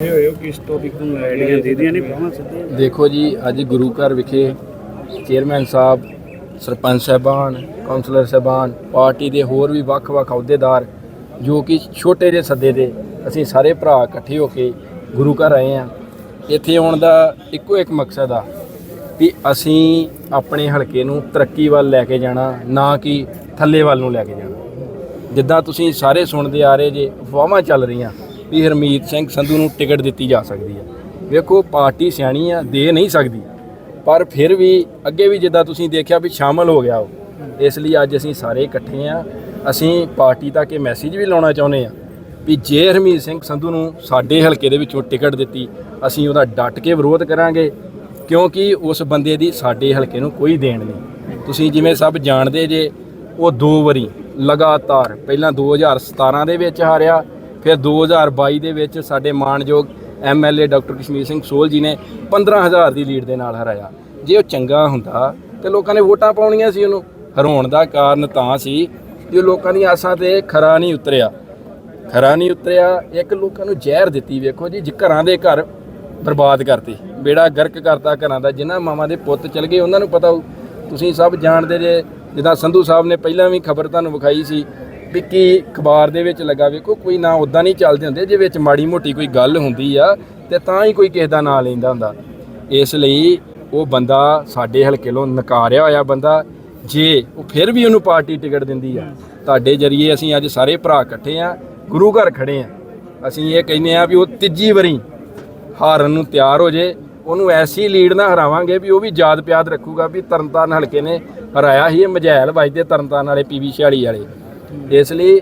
ਇਹ ਹੋਇਓ ਕਿ ਇਸ ਟੌਪਿਕ ਨੂੰ ਲੈ ਕੇ ਦੇ ਦੀਆਂ ਨੇ? ਬਾਹਾਂ ਸਿੱਧੀਆਂ ਦੇਖੋ ਜੀ ਅੱਜ ਗੁਰੂ ਘਰ ਵਿਖੇ ਚੇਅਰਮੈਨ ਸਾਹਿਬ ਸਰਪੰਚ ਸਾਹਿਬਾਨ ਕਾਉਂਸਲਰ ਸਾਹਿਬਾਨ ਪਾਰਟੀ ਦੇ ਹੋਰ ਵੀ ਵੱਖ-ਵੱਖ ਅਹੁਦੇਦਾਰ ਜੋ ਕਿ ਛੋਟੇ ਜਿਹੇ ਸੱਦੇ ਦੇ ਅਸੀਂ ਸਾਰੇ ਭਰਾ ਇਕੱਠੇ ਹੋ ਕੇ ਗੁਰੂ ਘਰ ਆਏ ਆ ਇੱਥੇ ਆਉਣ ਦਾ ਇੱਕੋ ਇੱਕ ਮਕਸਦ ਆ ਵੀ ਅਸੀਂ ਆਪਣੇ ਹਲਕੇ ਨੂੰ ਤਰੱਕੀ ਵੱਲ ਲੈ ਕੇ ਜਾਣਾ ਨਾ ਕਿ ਥੱਲੇ ਵੱਲ ਨੂੰ ਲੈ ਕੇ ਜਾਣਾ। ਜਿੱਦਾਂ ਤੁਸੀਂ ਸਾਰੇ ਸੁਣਦੇ ਆ ਰਹੇ ਜੇ ਅਫਵਾਹਾਂ ਚੱਲ ਰਹੀਆਂ। ਵੀ ਹਰਮੀਤ ਸਿੰਘ ਸੰਧੂ ਨੂੰ ਟਿਕਟ ਦਿੱਤੀ ਜਾ ਸਕਦੀ ਹੈ ਵੇਖੋ, ਪਾਰਟੀ ਸਿਆਣੀ ਆ, ਦੇ ਨਹੀਂ ਸਕਦੀ। ਪਰ ਫਿਰ ਵੀ ਅੱਗੇ ਵੀ ਜਿੱਦਾਂ ਤੁਸੀਂ ਦੇਖਿਆ ਵੀ ਸ਼ਾਮਲ ਹੋ ਗਿਆ ਉਹ। ਇਸ ਲਈ ਅੱਜ ਅਸੀਂ ਸਾਰੇ ਇਕੱਠੇ ਆ। ਅਸੀਂ ਪਾਰਟੀ ਤੱਕ ਇਹ ਮੈਸੇਜ ਵੀ ਲਾਉਣਾ ਚਾਹੁੰਦੇ ਆ ਵੀ ਜੇ ਹਰਮੀਤ ਸਿੰਘ ਸੰਧੂ ਨੂੰ ਸਾਡੇ ਹਲਕੇ ਦੇ ਵਿੱਚੋਂ ਟਿਕਟ ਦਿੱਤੀ, ਅਸੀਂ ਉਹਦਾ ਡਟ ਕੇ ਵਿਰੋਧ ਕਰਾਂਗੇ। ਕਿਉਂਕਿ ਉਸ ਬੰਦੇ ਦੀ ਸਾਡੇ ਹਲਕੇ ਨੂੰ ਕੋਈ ਦੇਣ ਨਹੀਂ। ਤੁਸੀਂ ਜਿਵੇਂ ਸਭ ਜਾਣਦੇ ਜੇ, ਉਹ ਦੋ ਵਾਰੀ ਲਗਾਤਾਰ, ਪਹਿਲਾਂ 2017 ਦੇ ਵਿੱਚ ਹਾਰਿਆ ਫਿਰ 2022 ਦੇ ਵਿੱਚ ਸਾਡੇ ਮਾਣਯੋਗ ਐਮਐਲਏ ਡਾਕਟਰ ਕਸ਼ਮੀਰ ਸਿੰਘ ਸੋਲ ਜੀ ਨੇ 15000 ਦੀ ਲੀਡ ਦੇ ਨਾਲ ਹਰਾਇਆ। ਜੇ ਉਹ ਚੰਗਾ ਹੁੰਦਾ ਤੇ ਲੋਕਾਂ ਨੇ ਵੋਟਾਂ ਪਾਉਣੀਆਂ ਸੀ ਉਹਨੂੰ। ਹਰਾਉਣ ਦਾ ਕਾਰਨ ਤਾਂ ਸੀ ਕਿ ਉਹ ਲੋਕਾਂ ਦੀਆਂ ਆਸਾਂ ਤੇ ਖਰਾ ਨਹੀਂ ਉਤਰਿਆ। ਖਰਾ ਨਹੀਂ ਉਤਰਿਆ, ਇੱਕ ਲੋਕਾਂ ਨੂੰ ਜ਼ਹਿਰ ਦਿੱਤੀ ਵੇਖੋ ਜੀ, ਜੇ ਘਰਾਂ ਦੇ ਘਰ ਬਰਬਾਦ ਕਰਤੇ। ਬੇੜਾ ਗਰਕ ਕਰਤਾ ਘਰਾਂ ਦਾ, ਜਿਨ੍ਹਾਂ ਮਾਵਾਂ ਦੇ ਪੁੱਤ ਚਲ ਗਏ, ਉਹਨਾਂ ਨੂੰ ਪਤਾ ਹੋਊ। ਤੁਸੀਂ ਸਭ ਜਾਣਦੇ ਜੇ, ਜਿੱਦਾਂ ਸੰਧੂ ਸਾਹਿਬ ਨੇ ਪਹਿਲਾਂ ਵੀ ਖਬਰ ਤੁਹਾਨੂੰ ਵਿਖਾਈ ਸੀ ਵੀ ਕੀ ਅਖਬਾਰ ਦੇ ਵਿੱਚ ਲੱਗਾ ਵੇਖੋ, ਕੋਈ ਨਾ ਉਦਾਂ ਨਹੀਂ ਚੱਲਦੇ ਹੁੰਦੇ ਜੇ ਵਿੱਚ ਮਾੜੀ ਮੋਟੀ ਕੋਈ ਗੱਲ ਹੁੰਦੀ ਆ ਤੇ ਤਾਂ ਹੀ ਕੋਈ ਕਿਸੇ ਦਾ ਨਾਂ ਲੈਂਦਾ ਹੁੰਦਾ। ਇਸ ਲਈ ਉਹ ਬੰਦਾ ਸਾਡੇ ਹਲਕੇ ਤੋਂ ਨਕਾਰਿਆ ਹੋਇਆ ਬੰਦਾ, ਜੇ ਉਹ ਫਿਰ ਵੀ ਉਹਨੂੰ ਪਾਰਟੀ ਟਿਕਟ ਦਿੰਦੀ ਆ। ਤੁਹਾਡੇ ਜਰੀਏ ਅਸੀਂ ਅੱਜ ਸਾਰੇ ਭਰਾ ਇਕੱਠੇ ਆ, ਗੁਰੂ ਘਰ ਖੜੇ ਆ। ਅਸੀਂ ਇਹ ਕਹਿੰਦੇ ਆ ਵੀ ਉਹ ਤੀਜੀ ਵਾਰੀ ਹਾਰਨ ਨੂੰ ਤਿਆਰ ਹੋ ਜੇ, ਉਹਨੂੰ ਐਸੀ ਲੀਡ ਨਾ ਹਰਾਵਾਂਗੇ ਵੀ ਉਹ ਵੀ ਯਾਦ ਪਿਆਦ ਰੱਖੂਗਾ ਵੀ ਤਰਨਤਾਰਨ ਹਲਕੇ ਨੇ ਹਰਾਇਆ ਸੀ, ਇਹ ਮਜ਼ੈਲ ਵੱਜਦੇ ਤਰਨਤਾਰਨ ਵਾਲੇ ਪੀਵੀ 46 ਵਾਲੇ। ਇਸ ਲਈ